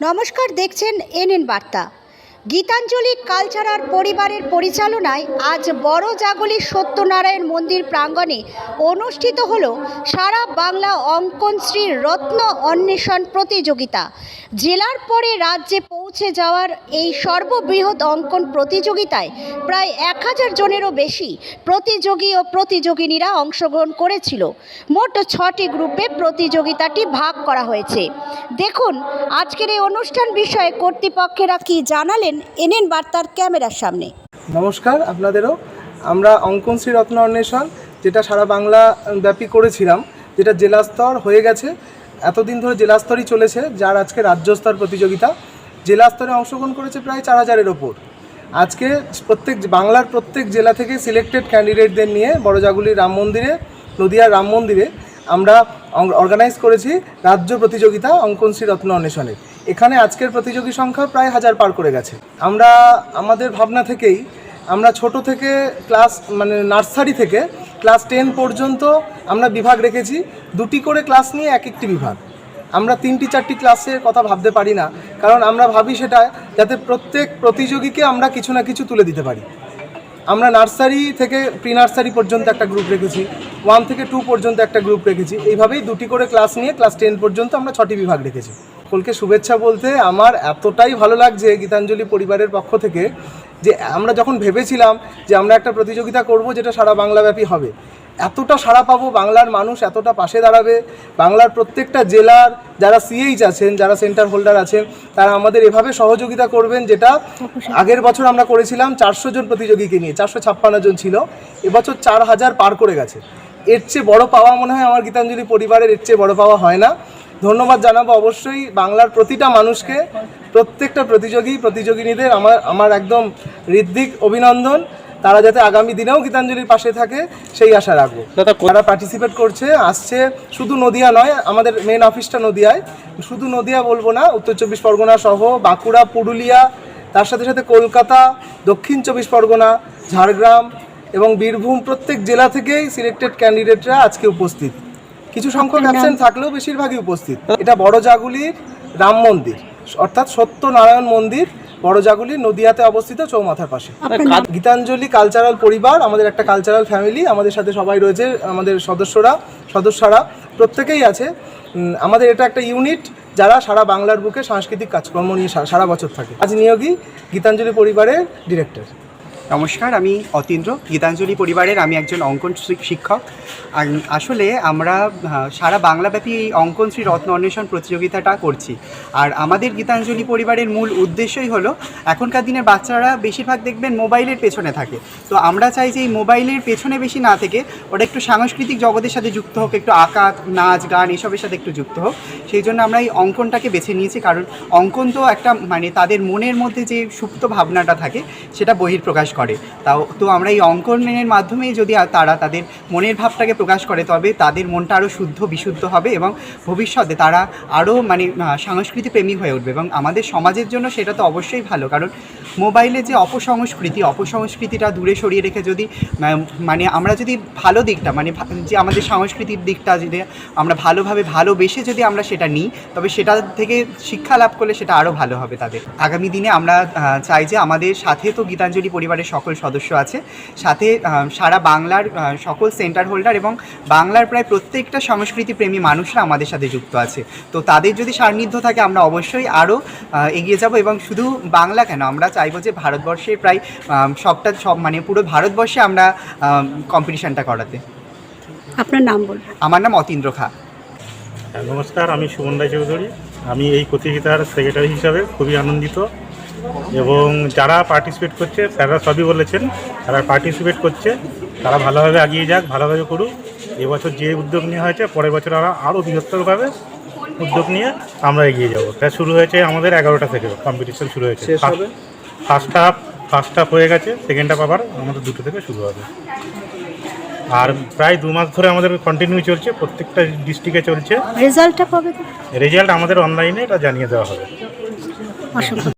নমস্কার দেখছেন এন বার্তা। গীতাঞ্জলি কালচারাল পরিবারের পরিচালনায় আজ বড় জাগলি সত্যনারায়ণ মন্দির প্রাঙ্গণে অনুষ্ঠিত হল সারা বাংলা অঙ্কন শ্রী রত্ন অন্বেষণ প্রতিযোগিতা। জেলার পরে রাজ্যে পৌঁছে যাওয়ার এই সর্ববৃহৎ অঙ্কন প্রতিযোগিতায় প্রায় এক হাজার জনেরও বেশি প্রতিযোগী ও প্রতিযোগিনীরা অংশগ্রহণ করেছিল। মোট ছটি গ্রুপে প্রতিযোগিতাটি ভাগ করা হয়েছে। দেখুন, আজকের এই অনুষ্ঠান বিষয়ে কর্তৃপক্ষেরা কি জানালেন? এনএন বার্তার ক্যামেরার সামনে। নমস্কার, আপনাদেরও। আমরা অঙ্কন শ্রী রত্ন অন্বেষণ, যেটা সারা বাংলা ব্যাপী করেছিলাম, যেটা জেলা স্তর হয়ে গেছে। এতদিন ধরে জেলা স্তরই চলেছে, যার আজকে রাজ্য স্তর প্রতিযোগিতা। জেলা স্তরে অংশগ্রহণ করেছে প্রায় চার হাজারের ওপর। আজকে প্রত্যেক, বাংলার প্রত্যেক জেলা থেকে সিলেক্টেড ক্যান্ডিডেটদের নিয়ে বড়জাগুলি রাম মন্দিরে, নদিয়ার রাম মন্দিরে আমরা অর্গানাইজ করেছি রাজ্য প্রতিযোগিতা অঙ্কন শ্রী রত্ন অন্বেষণের এখানে আজকের প্রতিযোগী সংখ্যা প্রায় হাজার পার করে গেছে। আমরা আমাদের ভাবনা থেকেই, আমরা ছোট থেকে ক্লাস মানে নার্সারি থেকে ক্লাস টেন পর্যন্ত আমরা বিভাগ রেখেছি। দুটি করে ক্লাস নিয়ে এক একটি বিভাগ। আমরা তিনটি চারটি ক্লাসের কথা ভাবতে পারি না, কারণ আমরা ভাবি সেটা যাতে প্রত্যেক প্রতিযোগীকে আমরা কিছু না কিছু তুলে দিতে পারি। আমরা নার্সারি থেকে প্রি নার্সারি পর্যন্ত একটা গ্রুপ রেখেছি, ওয়ান থেকে টু পর্যন্ত একটা গ্রুপ রেখেছি। এইভাবেই দুটি করে ক্লাস নিয়ে ক্লাস টেন পর্যন্ত আমরা ছটি বিভাগ রেখেছি। সকলকে শুভেচ্ছা বলতে আমার এতটাই ভালো লাগছে গীতাঞ্জলি পরিবারের পক্ষ থেকে যে আমরা যখন ভেবেছিলাম যে আমরা একটা প্রতিযোগিতা করব যেটা সারা বাংলাব্যাপী হবে এতটা সাড়া পাবো বাংলার মানুষ এতটা পাশে দাঁড়াবে বাংলার প্রত্যেকটা জেলার যারা সিএইচ আছেন যারা সেন্টার হোল্ডার আছেন তারা আমাদের এভাবে সহযোগিতা করবেন যেটা আগের বছর আমরা করেছিলাম চারশো জন প্রতিযোগীকে নিয়ে চারশো ছাপ্পান্ন জন ছিল এবছর চার হাজার পার করে গেছে। এর চেয়ে বড় পাওয়া মনে হয় আমার গীতাঞ্জলি পরিবারের এর চেয়ে বড় পাওয়া হয় না। ধন্যবাদ জানাব অবশ্যই বাংলার প্রতিটা মানুষকে প্রত্যেকটা প্রতিযোগী প্রতিযোগিনীদের আমার আমার একদম হৃদ্দিক অভিনন্দন। তারা যাতে আগামী দিনেও গীতাঞ্জলির পাশে থাকে সেই আশা রাখব। তারা পার্টিসিপেট করছে আসছে শুধু নদিয়া নয় আমাদের মেন অফিসটা নদিয়ায়। শুধু নদিয়া বলব না উত্তর চব্বিশ পরগনা সহ বাঁকুড়া পুরুলিয়া তার সাথে সাথে কলকাতা দক্ষিণ চব্বিশ পরগনা ঝাড়গ্রাম এবং বীরভূম প্রত্যেক জেলা থেকেই সিলেক্টেড ক্যান্ডিডেটরা আজকে উপস্থিত। কিছু সংখ্যক অ্যাবসেন্ট থাকলেও বেশিরভাগই উপস্থিত। এটা বড় জাগুলির রাম মন্দির অর্থাৎ সত্যনারায়ণ মন্দির বড় জাগুলি নদিয়াতে অবস্থিত চৌমাথার পাশে। গীতাঞ্জলি কালচারাল পরিবার আমাদের একটা কালচারাল ফ্যামিলি আমাদের সাথে সবাই রয়েছে আমাদের সদস্যরা সদস্যরা প্রত্যেকেই আছে। আমাদের এটা একটা ইউনিট যারা সারা বাংলার বুকে সাংস্কৃতিক কাজকর্ম নিয়ে সা- সারা বছর থাকে। আজ নিয়োগী গীতাঞ্জলি পরিবারের ডিরেক্টর নমস্কার, আমি অতীন্দ্র, গীতাঞ্জলি পরিবারের আমি একজন অঙ্কন শিক্ষক। আসলে আমরা সারা বাংলাব্যাপী এই অঙ্কন শ্রী রত্ন অন্বেষণ প্রতিযোগিতাটা করছি। আর আমাদের গীতাঞ্জলি পরিবারের মূল উদ্দেশ্যই হলো, এখনকার দিনের বাচ্চারা বেশিরভাগ দেখবেন মোবাইলের পেছনে থাকে। তো আমরা চাই যে এই মোবাইলের পেছনে বেশি না থেকে ওটা একটু সাংস্কৃতিক জগতের সাথে যুক্ত হোক, একটু আঁকা, নাচ, গান এসবের সাথে একটু যুক্ত হোক। সেই জন্য আমরা এই অঙ্কনটাকে বেছে নিয়েছি, কারণ অঙ্কন তো একটা মানে তাদের মনের মধ্যে যে সুপ্ত ভাবনাটা থাকে, সেটা বহির্প্রকাশ করে। তাও, তো আমরা এই অঙ্কনের মাধ্যমে যদি তারা তাদের মনের ভাবটাকে প্রকাশ করে, তবে তাদের মনটা আরও শুদ্ধ, বিশুদ্ধ হবে এবং ভবিষ্যতে তারা আরও মানে সংস্কৃতি প্রেমী হয়ে উঠবে এবং আমাদের সমাজের জন্য সেটা তো অবশ্যই ভালো। কারণ মোবাইলে যে অপসংস্কৃতি, অপসংস্কৃতিটা দূরে সরিয়ে রেখে যদি মানে আমরা যদি ভালো দিকটা মানে যে আমাদের সাংস্কৃতিক দিকটা যদি আমরা ভালোভাবে ভালোবেসে যদি আমরা সেটা নিই, তবে সেটা থেকে শিক্ষা লাভ করলে সেটা আরও ভালো হবে তাদের। আগামী দিনে আমরা চাই যে আমাদের সাথে তো গীতাঞ্জলি পরিবারের সকল সদস্য আছে। সাথে সারা বাংলার সকল সেন্টার হোল্ডার এবং বাংলার প্রায় প্রত্যেকটা সংস্কৃতি প্রেমী মানুষরা আমাদের সাথে যুক্ত আছে। তো তাদের যদি সান্নিধ্য থাকে আমরা অবশ্যই আরও এগিয়ে যাব এবং শুধু বাংলা কেন আমরা চাইব যে ভারতবর্ষে প্রায় সবটা সব মানে পুরো ভারতবর্ষে আমরা কম্পিটিশানটা করাতে। আপনার নাম বলুন। আমার নাম অতীন্দ্র খা। হ্যাঁ, নমস্কার আমি সুমন রায় চৌধুরী। আমি এই প্রতিযোগিতার সেক্রেটারি হিসাবে খুবই আনন্দিত। এবং যারা পার্টিসিপেট করছে স্যাররা সবই বলেছেন তারা পার্টিসিপেট করছে তারা ভালোভাবে এগিয়ে যাক ভালোভাবে করুক। এবছর যে উদ্যোগ নেওয়া হয়েছে পরের বছর আমরা আরও বৃহত্তরভাবে উদ্যোগ নিয়ে আমরা এগিয়ে যাব। এটা শুরু হয়েছে আমাদের এগারোটা থেকে কম্পিটিশন শুরু হয়েছে। হবে? ফার্স্ট হাফ ফার্স্ট হাফ হয়ে গেছে সেকেন্ড হাফ আবার আমাদের দুটো থেকে শুরু হবে। আর প্রায় দু মাস ধরে আমাদের কন্টিনিউ চলছে প্রত্যেকটা ডিস্ট্রিক্টে চলছে। রেজাল্টটা কবে? রেজাল্ট আমাদের অনলাইনে এটা জানিয়ে দেওয়া হবে। অসংখ্য